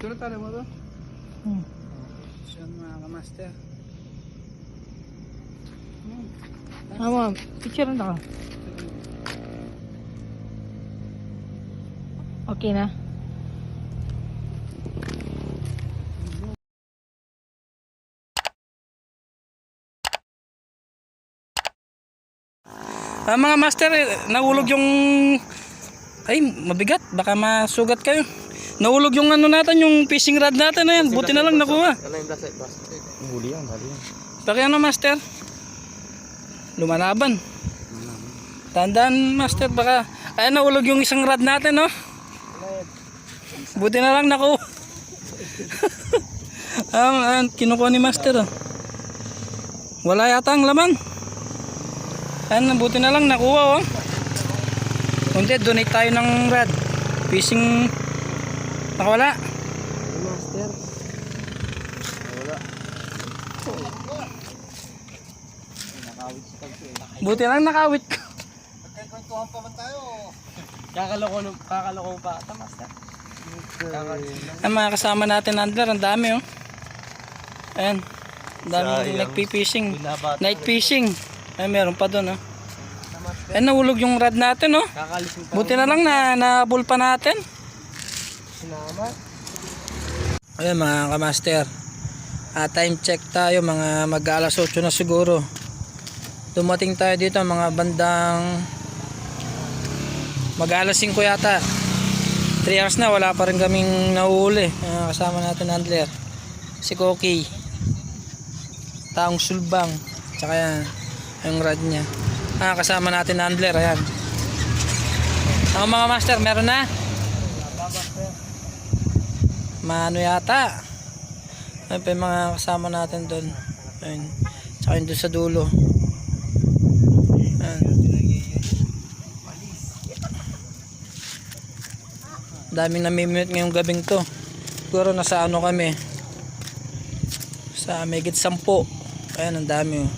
Tulad tayo mo to? Hmm. Siyan mga kamaster. Tama, picture na ka. Okay na. Ah, mga master, eh, nahulog yung... Ay, mabigat. Baka masugat kayo. Nahulog yung ano natin, yung fishing rod natin na yan. Buti na lang nakuha. Ano yung blasay? Blasay. Huli yan, huli yan. Baka ano, master? Lumalaban. Tandaan, master, baka... Ay, nahulog yung isang rod natin, no? Buti na lang nakuha. ah, ah, kinukuha ni master, oh. Wala yata ang laman. Ayan, buti na lang nakuha, oh. Hindi, donate tayo ng rod. Fishing... Nakawala. Master. Wala. Buti lang nakawit. Kwentuhan pa man tayo. Kakaloko, kakaloko pa. Ata, master. Ang mga kasama natin Andler, ang dami oh. Ayan. Ang dami Sayang. nagpi-fishing. Night fishing. Ay, meron pa doon oh. Ay, nahulog yung rod natin oh. Buti na lang na nabul pa natin. Sinama. Ayan mga kamaster. Ah, time check tayo mga mag alas 8 na siguro. Dumating tayo dito mga bandang mag alas 5 yata. 3 hours na wala pa rin kaming nahuli. Ah, kasama natin handler. Si Koki. Taong sulbang. Tsaka yan. Yung rod niya. Ah, kasama natin handler. Ayan. Ang mga master, meron na? Maano yata. Ayun pa yung mga kasama natin doon. Ayun. Tsaka yun doon sa dulo. Ayun. Daming namimute ngayong gabing to. Siguro nasa ano kami. Sa megit sampo. Ayan, ang dami oh.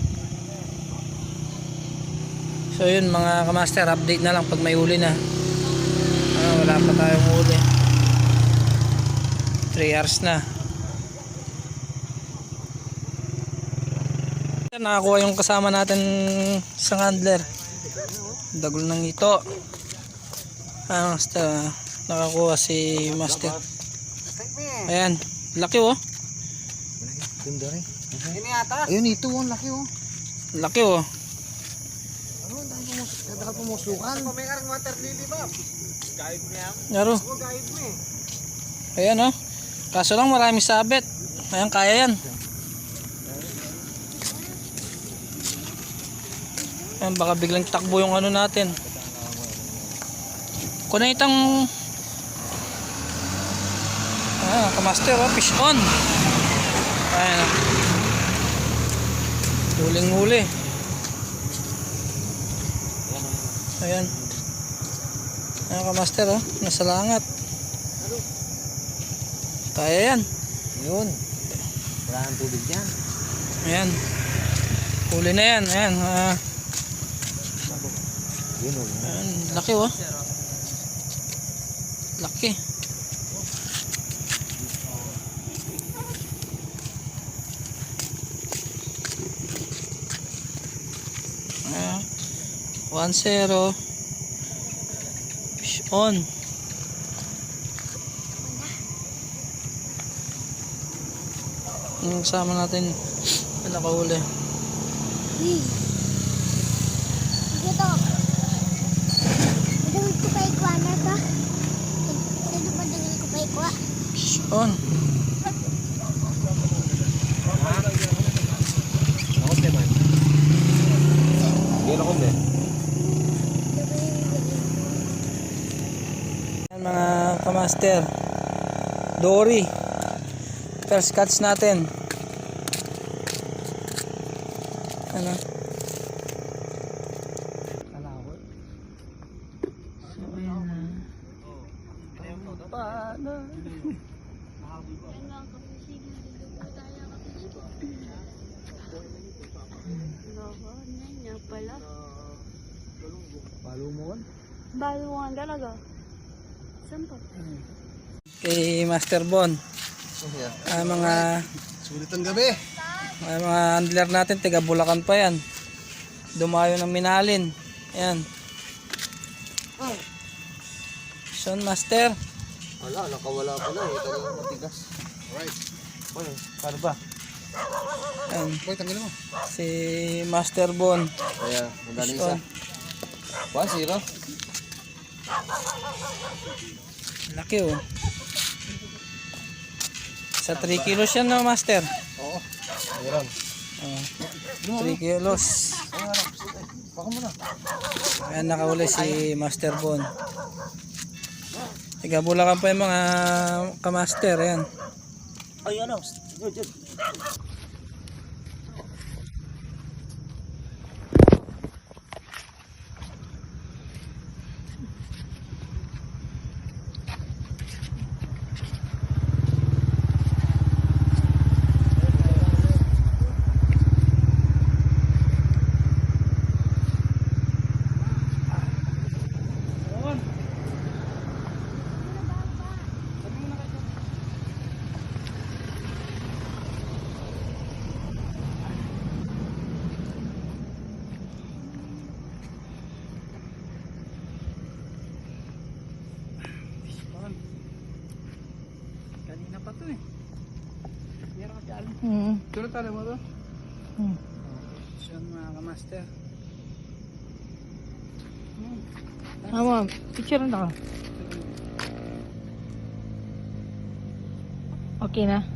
So yun mga kamaster, update na lang pag may huli na. Ah, wala pa tayong huli. 3 hours na. Nakakuha yung kasama natin sa handler. Dagol ng ito. Ah, basta nakakuha si Master. Ayan, laki oh. Ganda rin. Ini ata. Ayun, ito. Ang laki oh. Laki oh. Ano. Kadakal po mo sukan. May karang water lily ba? Guide. Yaro. Oh, guide mo eh. Ayan oh. Kaso lang marami sabit. Ayan, kaya yan. Ayan, baka biglang takbo yung ano natin. Kunitang Ah, kamaster oh, fish on. Ayan. oh. Huling huli. Ayan. Ayan kamaster oh, nasa langat. Kaya yan. Yun. Wala ang tubig yan. Ayan. Huli na yan. Ayan. ah, Yun oh. ayan. Laki oh. Laki. Ayan. 1-0. Fish on. Yung kasama natin nakahuli. Dito. Dito ko pa ikwa na ba? Dito dito ko pa. Fish on. Mga kamaster. Dory. First catch natin. Ano? Palo mo on. Baluan talaga. Saan pa? Kay Master Bon. So, yeah. Ah, mga Sulit ang gabi. Mga, mga handler natin, taga Bulacan pa yan. Dumayo ng Minalin. Ayan. Son Master. Wala, nakawala pala eh. Talagang matigas. Alright. Boy, paano ba? Ayan. Boy, tanggalin mo. Si Master Bon. Kaya, magkano isa? Son. 1-0. Laki oh. Sa 3 kilos yan no, Master? Meron. Oh, 3 kilos. Ayan, nakahuli si Master Bon. Tiga Bulacan pa yung mga kamaster. Ayan. Ay, ano? Yun, yun. Kanina pa to eh. Meron ka dyan. Hmm. Tulad tala mo to? Hmm. Siya mga kamaster. Tama. Picture na ako. Okay na.